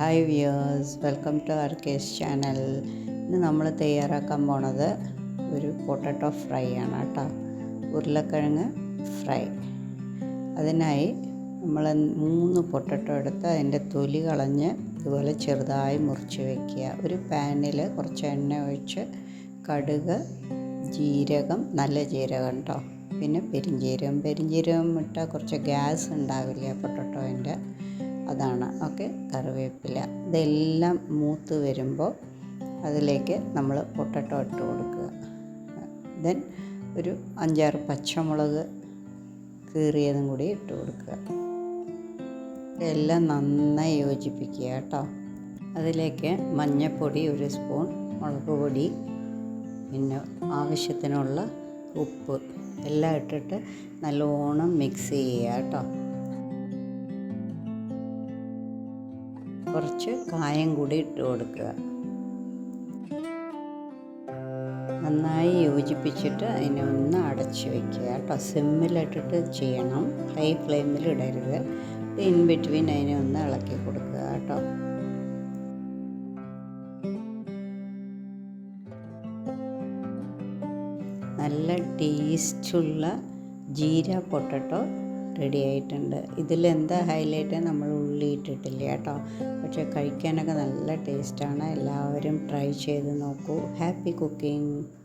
Hi views welcome to our case channel ഇന്ന് നമ്മൾ തയ്യാറാക്കാൻ പോണത് ഒരു പൊട്ടറ്റോ ഫ്രൈ ആണ് കേട്ടോ. ഉരുളക്കിഴങ്ങ് ഫ്രൈ. അതിനായി നമ്മൾ മൂന്ന് പൊട്ടറ്റോ എടുത്ത് അതിന്റെ തൊലി കളഞ്ഞ് ഇതുപോലെ ചെറുതായി മുറിച്ച് വയ്ക്കുക ഒരു പാനിൽ കുറച്ച് എണ്ണ ഒഴിച്ച് കടുക് ജീരകം നല്ല ജീരകം കേട്ടോ പിന്നെ പെരിഞ്ജീരകം പെരിഞ്ജീരകം ഇട്ടാൽ കുറച്ച് ഗ്യാസ് ഉണ്ടാവില്ല പൊട്ടറ്റോന്റെ? അതാണ്. ഓക്കെ. കറിവേപ്പില. ഇതെല്ലാം മൂത്ത് വരുമ്പോൾ അതിലേക്ക് നമ്മൾ പൊട്ടറ്റോ ഇട്ട് കൊടുക്കുക. ദെൻ ഒരു അഞ്ചാറ് പച്ചമുളക് കീറിയതും കൂടി ഇട്ട് കൊടുക്കുക. ഇതെല്ലാം നന്നായി യോജിപ്പിക്കുക കേട്ടോ. അതിലേക്ക് മഞ്ഞൾപ്പൊടി ഒരു സ്പൂൺ മുളക് പൊടി പിന്നെ ആവശ്യത്തിനുള്ള ഉപ്പ് എല്ലാം ഇട്ടിട്ട് നല്ലോണം മിക്സ് ചെയ്യുക കേട്ടോ. കുറച്ച് കായം കൂടി ഇട്ട് കൊടുക്കുക. നന്നായി യോജിപ്പിച്ചിട്ട് അതിനെ ഒന്ന് അടച്ച് വയ്ക്കുക കേട്ടോ. സിമ്മിലിട്ടിട്ട് ചെയ്യണം. ഹൈ ഫ്ലെയിമിൽ ഇടരുത്. ഇൻ ബിറ്റ്വീൻ അതിനെ ഒന്ന് ഇളക്കി കൊടുക്കുക കേട്ടോ. നല്ല ടേസ്റ്റുള്ള ജീര പൊട്ടറ്റോ റെഡി ആയിട്ടുണ്ട് ഇതിലെന്താ ഹൈലൈറ്റ് നമ്മൾ ഉള്ളി ഇട്ടിട്ടില്ല കേട്ടോ. പക്ഷേ കഴിക്കാനൊക്കെ നല്ല ടേസ്റ്റാണ് എല്ലാവരും ട്രൈ ചെയ്ത് നോക്കൂ. Happy cooking